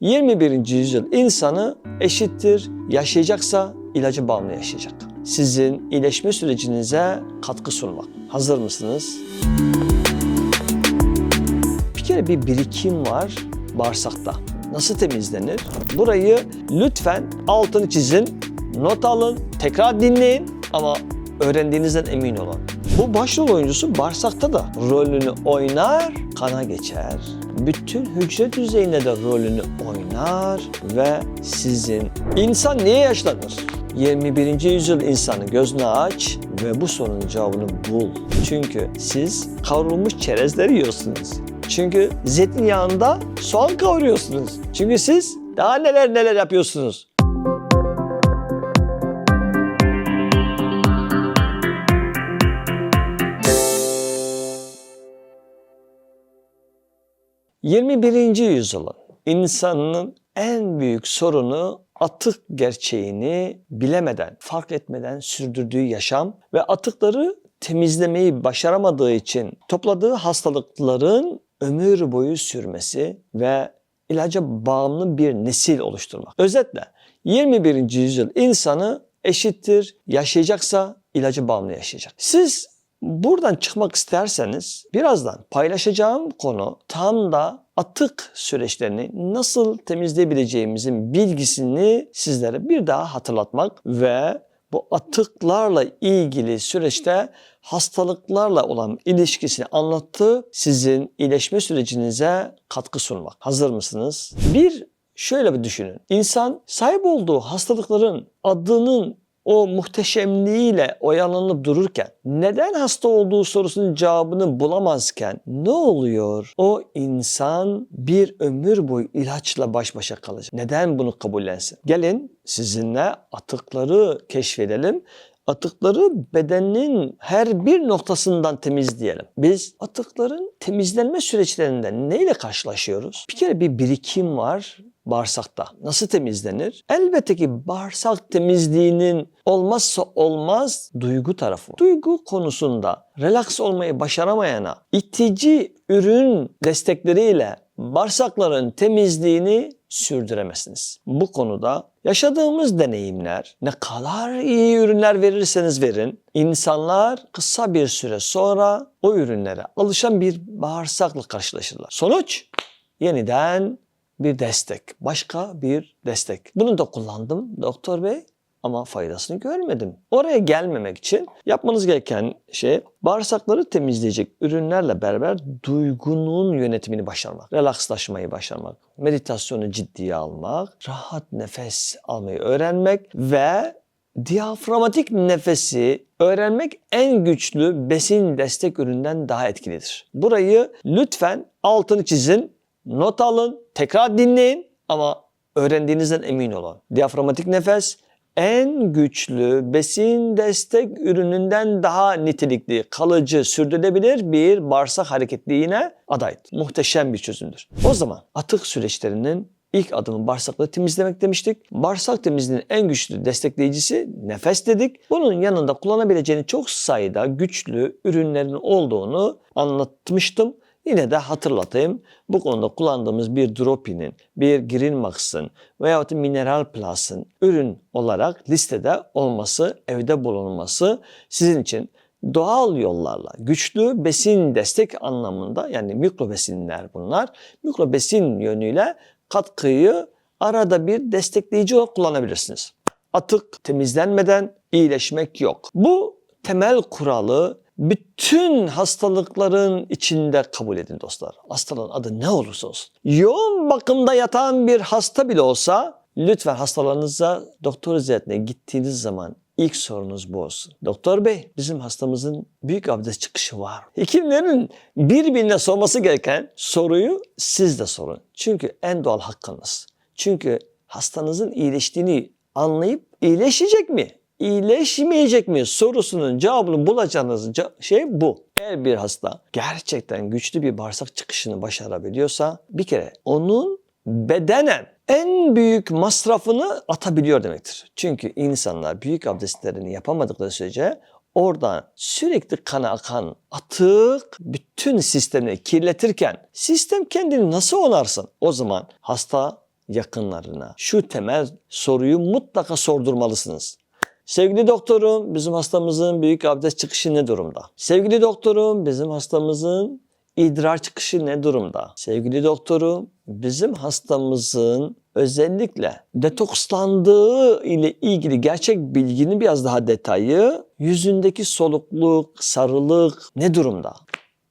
21. yüzyıl insanı eşittir, yaşayacaksa ilacı bağımlı yaşayacak. Sizin iyileşme sürecinize katkı sunmak. Hazır mısınız? Bir kere bir birikim var bağırsakta. Nasıl temizlenir? Burayı lütfen altını çizin, not alın, tekrar dinleyin ama öğrendiğinizden emin olun. Bu başrol oyuncusu bağırsakta da rolünü oynar, kana geçer. Bütün hücre düzeyinde de rolünü oynar ve sizin insan niye yaşlanır? 21. yüzyıl insanı gözünü aç ve bu sorunun cevabını bul. Çünkü siz kavrulmuş çerezler yiyorsunuz. Çünkü zeytinyağında soğan kavuruyorsunuz. Çünkü siz daha neler neler yapıyorsunuz. ...21. yüzyılın insanının en büyük sorunu atık gerçeğini bilemeden, fark etmeden sürdürdüğü yaşam ve atıkları temizlemeyi başaramadığı için topladığı hastalıkların ömür boyu sürmesi ve ilaca bağımlı bir nesil oluşturmak. Özetle 21. yüzyıl insanı eşittir, yaşayacaksa ilacı bağımlı yaşayacak. Siz buradan çıkmak isterseniz birazdan paylaşacağım konu tam da atık süreçlerini nasıl temizleyebileceğimizin bilgisini sizlere bir daha hatırlatmak ve bu atıklarla ilgili süreçte hastalıklarla olan ilişkisini anlattı. Sizin iyileşme sürecinize katkı sunmak. Hazır mısınız? Bir şöyle bir düşünün. İnsan sahip olduğu hastalıkların adının o muhteşemliğiyle oyalanıp dururken neden hasta olduğu sorusunun cevabını bulamazken ne oluyor? O insan bir ömür boyu ilaçla baş başa kalacak. Neden bunu kabullensin? Gelin sizinle atıkları keşfedelim. Atıkları bedenin her bir noktasından temizleyelim. Biz atıkların temizlenme süreçlerinde neyle karşılaşıyoruz? Bir kere bir birikim var bağırsakta. Nasıl temizlenir? Elbette ki bağırsak temizliğinin olmazsa olmaz duygu tarafı. Duygu konusunda relaks olmayı başaramayana itici ürün destekleriyle bağırsakların temizliğini sürdüremezsiniz. Bu konuda yaşadığımız deneyimler ne kadar iyi ürünler verirseniz verin insanlar kısa bir süre sonra o ürünlere alışan bir bağırsakla karşılaşırlar. Sonuç yeniden bir destek, başka bir destek. Bunu da kullandım doktor bey ama faydasını görmedim. Oraya gelmemek için yapmanız gereken şey bağırsakları temizleyecek ürünlerle beraber duygunun yönetimini başarmak, relakslaşmayı başarmak, meditasyonu ciddiye almak, rahat nefes almayı öğrenmek ve diyaframatik nefesi öğrenmek en güçlü besin destek üründen daha etkilidir. Burayı lütfen altını çizin, not alın, tekrar dinleyin ama öğrendiğinizden emin olun. Diyaframatik nefes en güçlü besin destek ürününden daha nitelikli, kalıcı, sürdürülebilir bir bağırsak hareketliğine adaydır. Muhteşem bir çözümdür. O zaman atık süreçlerinin ilk adımı bağırsakları temizlemek demiştik. Bağırsak temizliğinin en güçlü destekleyicisi nefes dedik. Bunun yanında kullanabileceğini çok sayıda güçlü ürünlerin olduğunu anlatmıştım. Yine de hatırlatayım. Bu konuda kullandığımız bir Dropi'nin, bir Greenmax'ın veyahut Mineral Plus'ın ürün olarak listede olması, evde bulunması sizin için doğal yollarla güçlü besin destek anlamında yani mikro besinler bunlar. Mikro besin yönüyle katkıyı arada bir destekleyici olarak kullanabilirsiniz. Atık temizlenmeden iyileşmek yok. Bu temel kuralı bütün hastalıkların içinde kabul edin dostlar. Hastalığın adı ne olursa olsun. Yoğun bakımda yatan bir hasta bile olsa lütfen hastalarınıza doktor ziyaretine gittiğiniz zaman ilk sorunuz bu olsun. Doktor bey bizim hastamızın büyük abdest çıkışı var. Hekimlerin birbirine sorması gereken soruyu siz de sorun. Çünkü en doğal hakkınız. Çünkü hastanızın iyileştiğini anlayıp iyileşecek mi? İyileşmeyecek mi sorusunun cevabını bulacağınız şey bu. Eğer bir hasta gerçekten güçlü bir bağırsak çıkışını başarabiliyorsa bir kere onun bedenen en büyük masrafını atabiliyor demektir. Çünkü insanlar büyük abdestlerini yapamadıkları sürece oradan sürekli kana akan atık bütün sistemini kirletirken sistem kendini nasıl onarsın? O zaman hasta yakınlarına şu temel soruyu mutlaka sordurmalısınız. Sevgili doktorum, bizim hastamızın büyük abdest çıkışı ne durumda? Sevgili doktorum, bizim hastamızın idrar çıkışı ne durumda? Sevgili doktorum, bizim hastamızın özellikle detokslandığı ile ilgili gerçek bilginin biraz daha detayı, yüzündeki solukluk, sarılık ne durumda?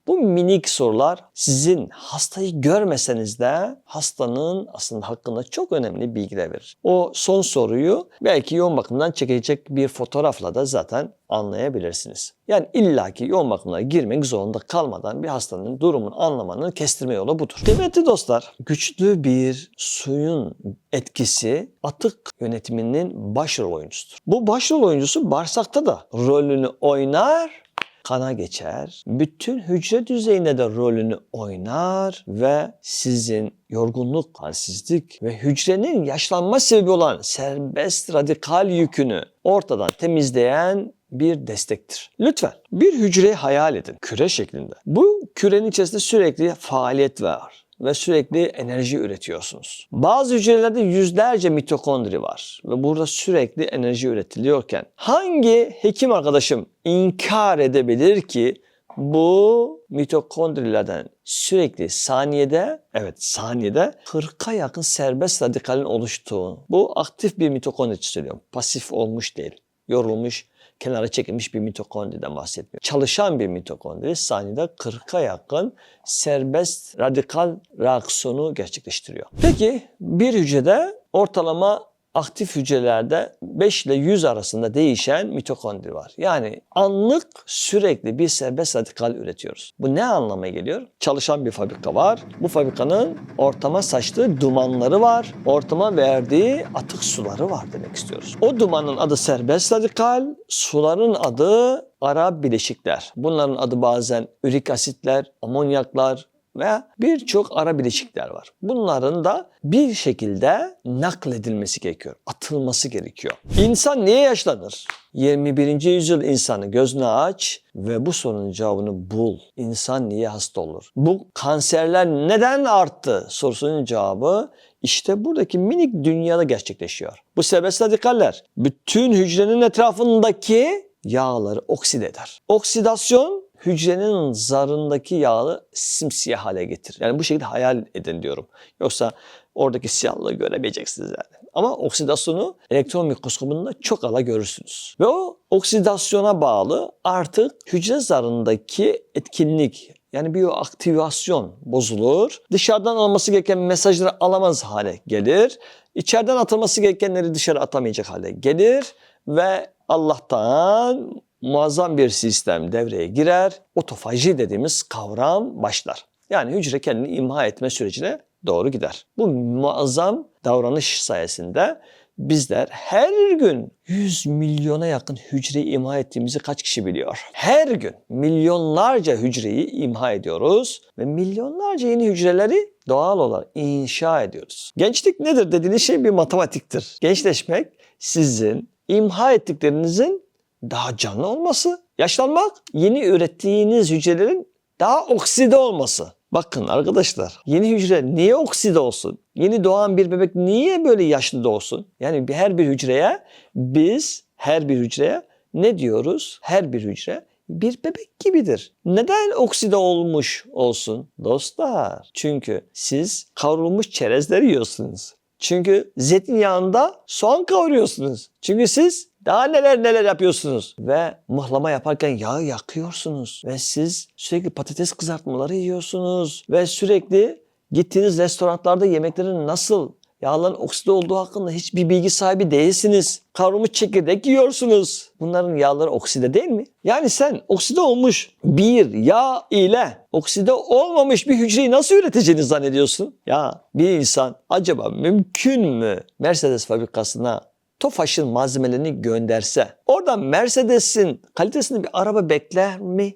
Bu minik sorular sizin hastayı görmeseniz de hastanın aslında hakkında çok önemli bilgiler verir. O son soruyu belki yoğun bakımdan çekilecek bir fotoğrafla da zaten anlayabilirsiniz. Yani illaki yoğun bakımına girmek zorunda kalmadan bir hastanın durumunu anlamanın kestirme yolu budur. Kıymetli dostlar, güçlü bir suyun etkisi atık yönetiminin başrol oyuncusudur. Bu başrol oyuncusu bağırsakta da rolünü oynar kana geçer. Bütün hücre düzeyinde de rolünü oynar ve sizin yorgunluk, halsizlik ve hücrenin yaşlanma sebebi olan serbest radikal yükünü ortadan temizleyen bir destektir. Lütfen bir hücreyi hayal edin küre şeklinde. Bu kürenin içerisinde sürekli faaliyet var ve sürekli enerji üretiyorsunuz. Bazı hücrelerde yüzlerce mitokondri var ve burada sürekli enerji üretiliyorken hangi hekim arkadaşım inkar edebilir ki bu mitokondrilerden sürekli saniyede, evet saniyede 40'a yakın serbest radikalin oluştuğu. Bu aktif bir mitokondri söylüyorum. Pasif olmuş değil. Yorulmuş, kenara çekilmiş bir mitokondriden bahsetmiyorum. Çalışan bir mitokondri saniyede 40'a yakın serbest radikal reaksiyonu gerçekleştiriyor. Peki bir hücrede ortalama aktif hücrelerde 5 ile 100 arasında değişen mitokondri var. Yani anlık sürekli bir serbest radikal üretiyoruz. Bu ne anlama geliyor? Çalışan bir fabrika var. Bu fabrikanın ortama saçtığı dumanları var. Ortama verdiği atık suları var demek istiyoruz. O dumanın adı serbest radikal, suların adı ara bileşikler. Bunların adı bazen ürik asitler, amonyaklar, ve birçok ara bileşikler var. Bunların da bir şekilde nakledilmesi gerekiyor, atılması gerekiyor. İnsan niye yaşlanır? 21. yüzyıl insanı gözünü aç ve bu sorunun cevabını bul. İnsan niye hasta olur? Bu kanserler neden arttı sorusunun cevabı işte buradaki minik dünyada gerçekleşiyor. Bu serbest radikaller bütün hücrenin etrafındaki yağları okside eder. Oksidasyon hücrenin zarındaki yağı simsiyah hale getirir. Yani bu şekilde hayal edin diyorum. Yoksa oradaki siyahlığı göremeyeceksiniz yani. Ama oksidasyonu elektron mikroskobunda çok ala görürsünüz. Ve o oksidasyona bağlı artık hücre zarındaki etkinlik yani biyoaktivasyon bozulur. Dışarıdan alması gereken mesajları alamaz hale gelir. İçeriden atılması gerekenleri dışarı atamayacak hale gelir ve Allah'tan muazzam bir sistem devreye girer. Otofaji dediğimiz kavram başlar. Yani hücre kendini imha etme sürecine doğru gider. Bu muazzam davranış sayesinde bizler her gün 100 milyona yakın hücreyi imha ettiğimizi kaç kişi biliyor? Her gün milyonlarca hücreyi imha ediyoruz ve milyonlarca yeni hücreleri doğal olarak inşa ediyoruz. Gençlik nedir dediğiniz şey bir matematiktir. Gençleşmek sizin imha ettiklerinizin daha canlı olması, yaşlanmak, yeni ürettiğiniz hücrelerin daha okside olması. Bakın arkadaşlar yeni hücre niye okside olsun? Yeni doğan bir bebek niye böyle yaşlı doğsun? Yani her bir hücreye biz her bir hücreye ne diyoruz? Her bir hücre bir bebek gibidir. Neden okside olmuş olsun? Dostlar çünkü siz kavrulmuş çerezler yiyorsunuz. Çünkü zeytinyağında soğan kavuruyorsunuz. Çünkü siz daha neler neler yapıyorsunuz. Ve mıhlama yaparken yağı yakıyorsunuz. Ve siz sürekli patates kızartmaları yiyorsunuz. Ve sürekli gittiğiniz restoranlarda yemeklerin nasıl yağların okside olduğu hakkında hiçbir bilgi sahibi değilsiniz. Kavrulmuş çekirdek yiyorsunuz. Bunların yağları okside değil mi? Yani sen okside olmuş bir yağ ile okside olmamış bir hücreyi nasıl üreteceğini zannediyorsun? Ya bir insan acaba mümkün mü Mercedes fabrikasına Tofaş'ın malzemelerini gönderse oradan Mercedes'in kalitesinde bir araba bekler mi?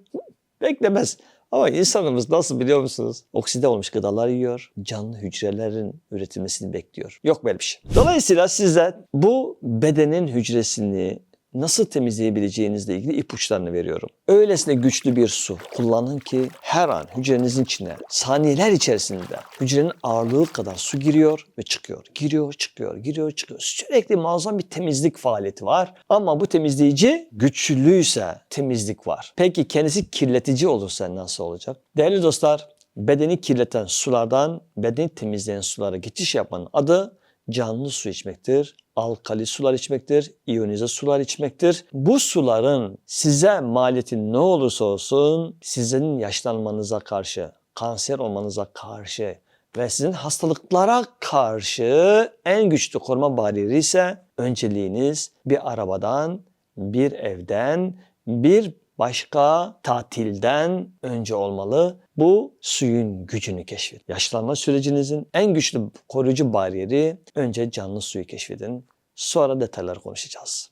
Beklemez. Ama insanımız nasıl biliyor musunuz? Okside olmuş gıdalar yiyor, canlı hücrelerin üretilmesini bekliyor. Yok böyle bir şey. Dolayısıyla size bu bedenin hücresini nasıl temizleyebileceğinizle ilgili ipuçlarını veriyorum. Öylesine güçlü bir su kullanın ki her an hücrenizin içine saniyeler içerisinde hücrenin ağırlığı kadar su giriyor ve çıkıyor. Giriyor, çıkıyor, giriyor, çıkıyor. Sürekli muazzam bir temizlik faaliyeti var. Ama bu temizleyici güçlüyse temizlik var. Peki kendisi kirletici olursa nasıl olacak? Değerli dostlar, bedeni kirleten sulardan bedeni temizleyen sulara geçiş yapmanın adı canlı su içmektir, alkali sular içmektir, iyonize sular içmektir. Bu suların size maliyeti ne olursa olsun sizin yaşlanmanıza karşı, kanser olmanıza karşı ve sizin hastalıklara karşı en güçlü koruma bariyeri ise önceliğiniz bir arabadan, bir evden, bir başka tatilden önce olmalı. Bu suyun gücünü keşfedin. Yaşlanma sürecinizin en güçlü koruyucu bariyeri önce canlı suyu keşfedin. Sonra detayları konuşacağız.